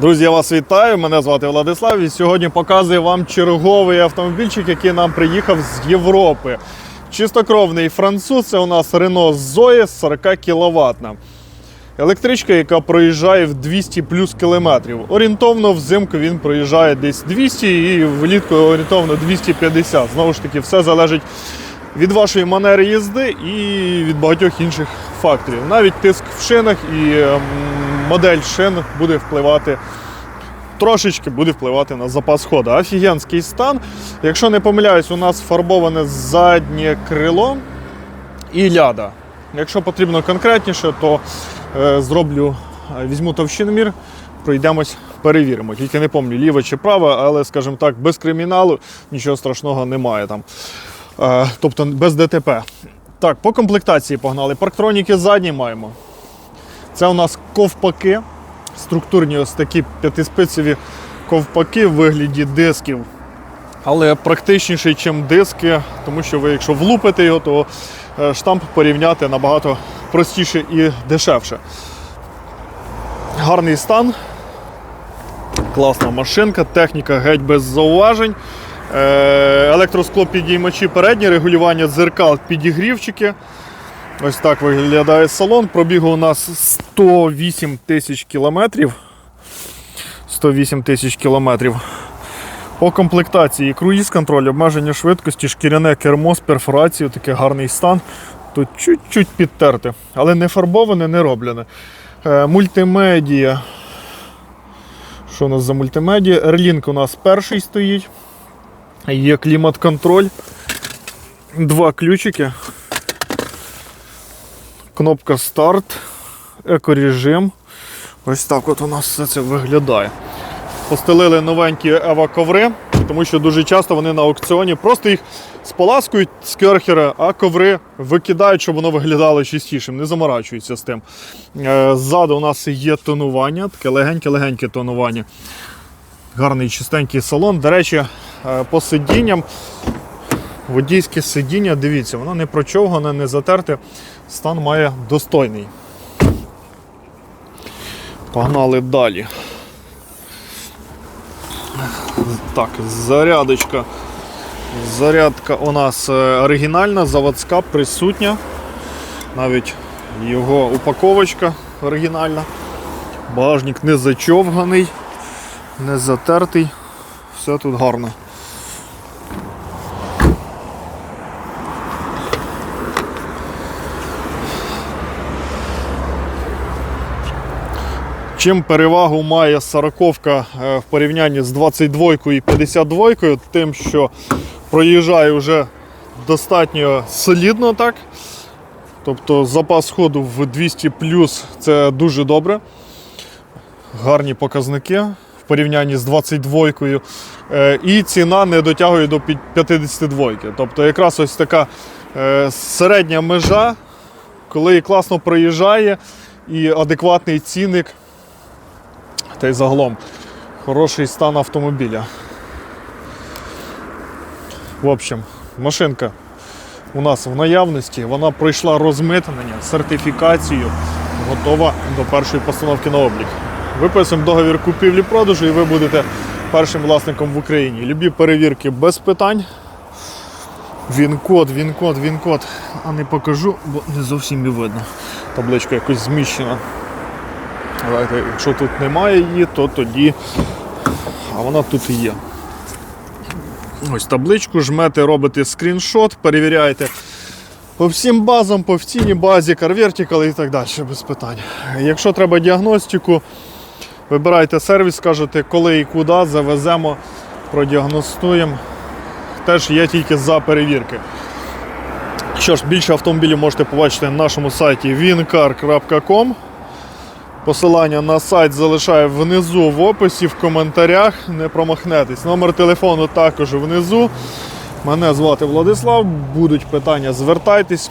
Друзі, я вас вітаю. Мене звати Владислав. І сьогодні показую вам черговий автомобільчик, який нам приїхав з Європи. Чистокровний француз. Це у нас Renault Zoe 40 кВт. Електричка, яка проїжджає в 200 плюс кілометрів. Орієнтовно взимку він проїжджає десь 200 і влітку орієнтовно 250. Знову ж таки, все залежить від вашої манери їзди і від багатьох інших факторів. Навіть тиск в шинах і ем, модель шин буде впливати. Трошечки буде впливати на запас ходу. Офігенський стан. Якщо не помиляюсь, у нас фарбоване заднє крило і ляда. Якщо потрібно конкретніше, то е, зроблю, е, візьму товщиномір, пройдемось, перевіримо. Тільки не пам'ятаю, ліве чи праве, але, скажімо так, без криміналу нічого страшного немає там. Е, тобто без ДТП. Так, по комплектації погнали. Парктроніки задні маємо. Це у нас ковпаки, структурні ось такі п'ятиспицеві ковпаки в вигляді дисків. Але практичніший, ніж диски, тому що ви, якщо влупите його, то е, штамп порівняти набагато простіше і дешевше. Гарний стан. Класна машинка, техніка геть без зауважень. Е, Електроскло підіймачі передні, регулювання дзеркал, підігрівчики. Ось так виглядає салон. Пробігу у нас 108 тисяч кілометрів. 108 тисяч кілометрів. По комплектації круїз контроль, обмеження швидкості, шкіряне кермо з перфорацією, такий гарний стан. Тут чуть-чуть підтерте, але не фарбоване, не роблене. Е, мультимедія. Що у нас за мультимедія? Ерлінк у нас перший стоїть. Є клімат-контроль. Два ключики. Кнопка старт, екорежим. Ось так от у нас все це виглядає. Постелили новенькі ева-коври, тому що дуже часто вони на аукціоні просто їх споласкують з керхера, а коври викидають, щоб воно виглядало чистішим, не заморачуються з тим. Е, Ззаду у нас є тонування, таке легеньке-легеньке тонування. Гарний чистенький салон. До речі, е, по сидінням, водійське сидіння, дивіться, воно не прочовгане, не затерте, стан має достойний. Погнали далі. Так, зарядочка. Зарядка у нас е, оригінальна, заводська, присутня. Навіть його упаковочка оригінальна. Багажник не зачовганий, не затертий. Все тут гарно. Чим перевагу має 40 в порівнянні з 22 і 52, тим, що проїжджає вже достатньо солідно так. Тобто запас ходу в 200 плюс це дуже добре. Гарні показники в порівнянні з 22 Е, І ціна не дотягує до під- 52. Тобто якраз ось така е, середня межа, коли класно проїжджає і адекватний цінник та й загалом хороший стан автомобіля. В общем, машинка у нас в наявності, вона пройшла розмитнення, сертифікацію, готова до першої постановки на облік. Виписуємо договір купівлі-продажу і ви будете першим власником в Україні. Любі перевірки без питань. Він-код, він-код, він-код. А не покажу, бо не зовсім і видно. Табличка якось зміщена. Якщо тут немає її, то тоді. А вона тут і є. Ось табличку жмете, робите скріншот, перевіряєте по всім базам, по всій базі, CarVertical і так далі, без питань. Якщо треба діагностику, вибирайте сервіс, скажете, коли і куди, завеземо, продіагностуємо. Теж є тільки за перевірки. Що ж, більше автомобілів можете побачити на нашому сайті wincar.com. Посилання на сайт залишаю внизу в описі, в коментарях. Не промахнетесь. Номер телефону також внизу. Мене звати Владислав. Будуть питання, звертайтесь.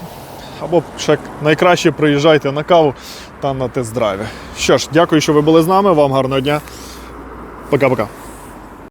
Або ще найкраще приїжджайте на каву та на тест-драйві. Що ж, дякую, що ви були з нами. Вам гарного дня. Пока-пока.